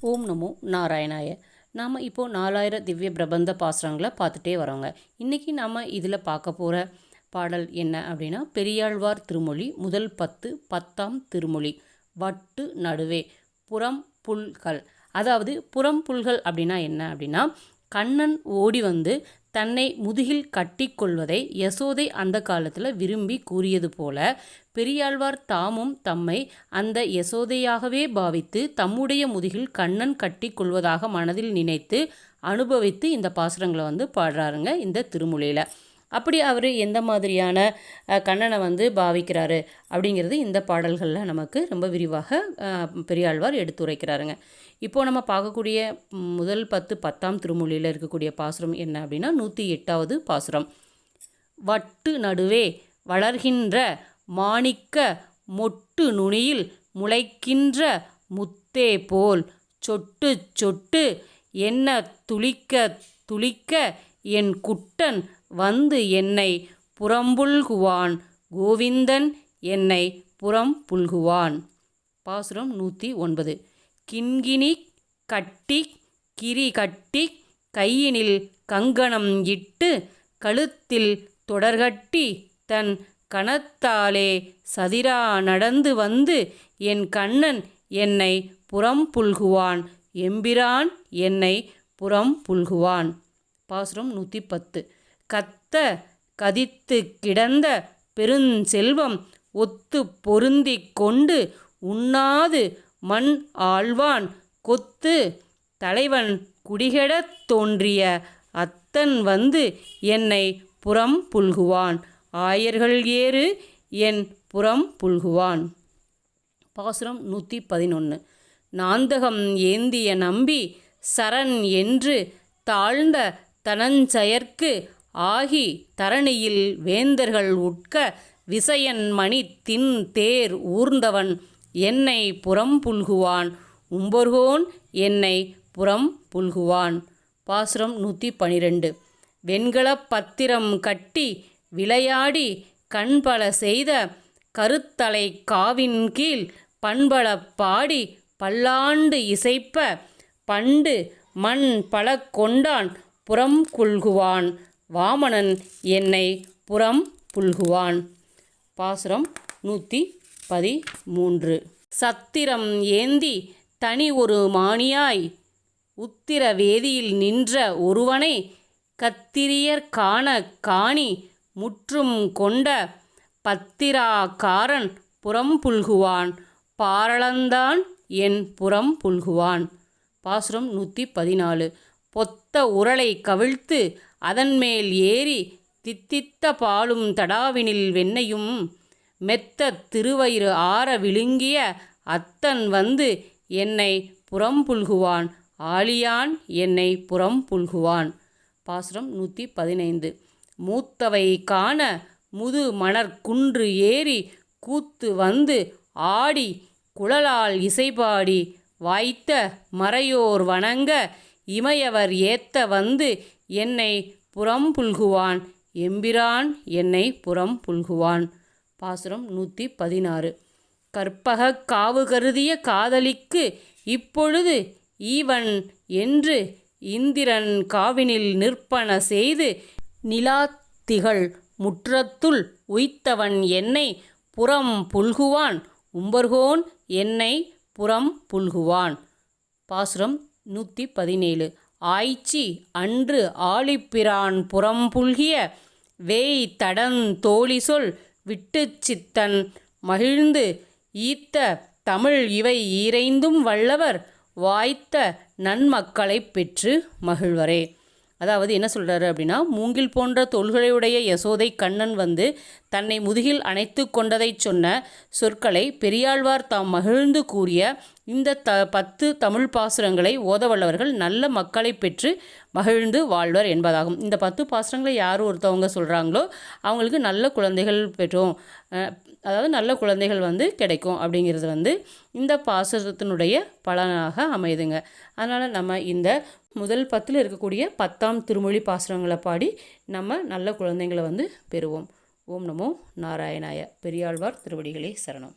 ஓம் நமோ நாராயணாய. நாம் இப்போது நாலாயிரம் திவ்ய பிரபந்த பாசுரங்களை பார்த்துட்டே வரோங்க. இன்றைக்கி நாம் இதில் பார்க்க போகிற பாடல் என்ன அப்படின்னா பெரியாழ்வார் திருமொழி முதல் பத்து பத்தாம் திருமொழி வட்டு நடுவே புறம் புல்கள். அதாவது புறம் புல்கள் அப்படின்னா என்ன அப்படின்னா கண்ணன் ஓடி வந்து தன்னை முதுகில் கட்டிக்கொள்வதை யசோதை அந்த காலத்தில் விரும்பி கூறியது போல பெரியாழ்வார் தாமும் தம்மை அந்த யசோதையாகவே பாவித்து தம்முடைய முதுகில் கண்ணன் கட்டி கொள்வதாக மனதில் நினைத்து அனுபவித்து இந்த பாசுரங்களை வந்து பாடுறாருங்க இந்த திருமொழியில். அப்படி அவர் எந்த மாதிரியான கண்ணனை வந்து பாவிக்கிறாரு அப்படிங்கிறது இந்த பாடல்களில் நமக்கு ரொம்ப விரிவாக பெரியாழ்வார் எடுத்துரைக்கிறாருங்க. இப்போது நம்ம பார்க்கக்கூடிய முதல் பத்து பத்தாம் திருமொழியில் இருக்கக்கூடிய பாசுரம் என்ன அப்படின்னா நூற்றி எட்டாவது பாசுரம். வட்டு நடுவே வளர்கின்ற மாணிக்க மொட்டு நுனியில் முளைக்கின்ற முத்தே போல் சொட்டு சொட்டு என்ன துளிக்க துளிக்க என் குட்டன் வந்து என்னை புறம்புல்குவான். கோவிந்தன் என்னை புறம் புல்குவான் பாசுரம் நூற்றி ஒன்பது கிண்கிணி கட்டி கிரி கட்டி கையினில் கங்கணம் இட்டு கழுத்தில் தொடர்கட்டி தன் கணத்தாலே சதிரா நடந்து வந்து என் கண்ணன் என்னை புறம் புல்குவான் எம்பிரான் என்னை புறம் புல்குவான் பாசுரம் நூற்றி பத்து கத்த கதித்து கிடந்த பெருஞ்செல்வம் ஒத்து பொருந்தி கொண்டு உண்ணாது மண் ஆழ்வான் கொத்து தலைவன் குடிகெடத் தோன்றிய அத்தன் வந்து என்னை புறம் புல்குவான். ஆயர்கள் ஏறு என் புறம் புல்குவான். பாசுரம் நூற்றி பதினொன்று நாந்தகம் ஏந்திய நம்பி சரண் என்று தாழ்ந்த தனஞ்சயற்கு ஆகி தரணியில் வேந்தர்கள் உட்க விசயன் மணி தின் தேர் ஊர்ந்தவன் என்னை புறம் புல்குவான் உம்பொர்கோன் என்னை புறம் புல்குவான் பாசுரம் நூற்றி பனிரெண்டு வெண்கலப் பத்திரம் கட்டி விளையாடி கண்பல செய்த கருத்தலை காவின் கீழ் பண்பல பாடி பல்லாண்டு இசைப்ப பண்டு மண் பல கொண்டான். புறம் கொள்குவான் வாமனன் என்னை புறம் புல்குவான். பாசுரம் நூற்றி பதிமூன்று. சத்திரம் ஏந்தி தனி ஒரு மானியாய் உத்திர வேதியில் நின்ற ஒருவனை கத்திரியர் காண காணி முற்றும் கொண்ட பத்திராக்காரன் புறம் புல்குவான். பாரளந்தான் என் புறம் புல்குவான். பாசுரம் நூற்றி பதினாலு. பொத்த உரளை கவிழ்த்து அதன்மேல் ஏறி தித்தித்த பாலும் தடாவினில் வெண்ணையும் மெத்த திருவயிறு ஆற விழுங்கிய அத்தன் வந்து என்னை புறம் புல்குவான் ஆலியான் என்னை புறம் புல்குவான் பாசுரம் நூற்றி பதினைந்து. மூத்தவை காண முது மணற்குன்று ஏறி கூத்து வந்து ஆடி குழலால் இசைபாடி வாய்த்த மறையோர் வணங்க இமையவர் ஏத்த வந்து என்னை புறம் புல்குவான் எம்பிரான் என்னை புறம் புல்குவான் பாசுரம் நூற்றி பதினாறு கற்பக காவு கருதிய காதலிக்கு இப்பொழுது ஈவன் என்று இந்திரன் காவினில் நிற்பன செய்து நிலாத்திகள் முற்றத்துள் உய்த்தவன் என்னை புறம் புல்குவான் உம்பர்கோன் என்னை புறம் புல்குவான் பாசுரம் நூற்றி பதினேழு ஆய்ச்சி அன்று ஆழிப்பிரான் புறம் புல்கிய வேய் தடன் தோழி சொல் விட்டு சித்தன் மகிழ்ந்து ஈத்த தமிழ் இவை ஈரைந்தும் வல்லவர் வாய்த்த நன்மக்களை பெற்று மகிழ்வரே. அதாவது என்ன சொல்கிறாரு அப்படின்னா மூங்கில் போன்ற தொல்களையுடைய யசோதை கண்ணன் வந்து தன்னை முதுகில் அணைத்து கொண்டதை சொன்ன சொற்களை பெரியாழ்வார் தாம் மகிழ்ந்து கூறிய இந்த த பத்து தமிழ் பாசுரங்களை ஓதவல்லவர்கள் நல்ல மக்களை பெற்று மகிழ்ந்து வாழ்வர் என்பதாகும். இந்த பத்து பாசுரங்களை யார் ஒருத்தவங்க சொல்கிறாங்களோ அவங்களுக்கு நல்ல குழந்தைகள் பெற்றோம். அதாவது நல்ல குழந்தைகள் வந்து கிடைக்கும் அப்படிங்கிறது வந்து இந்த பாசுரத்தினுடைய பலனாக அமையுதுங்க அதனால் நம்ம இந்த முதல் பத்தில் இருக்கக்கூடிய பத்தாம் திருமொழி பாசுரங்களை பாடி நம்ம நல்ல குழந்தைங்களை வந்து பெறுவோம். ஓம் நமோ நாராயணாய. பெரியாழ்வார் திருவடிகளே சரணம்.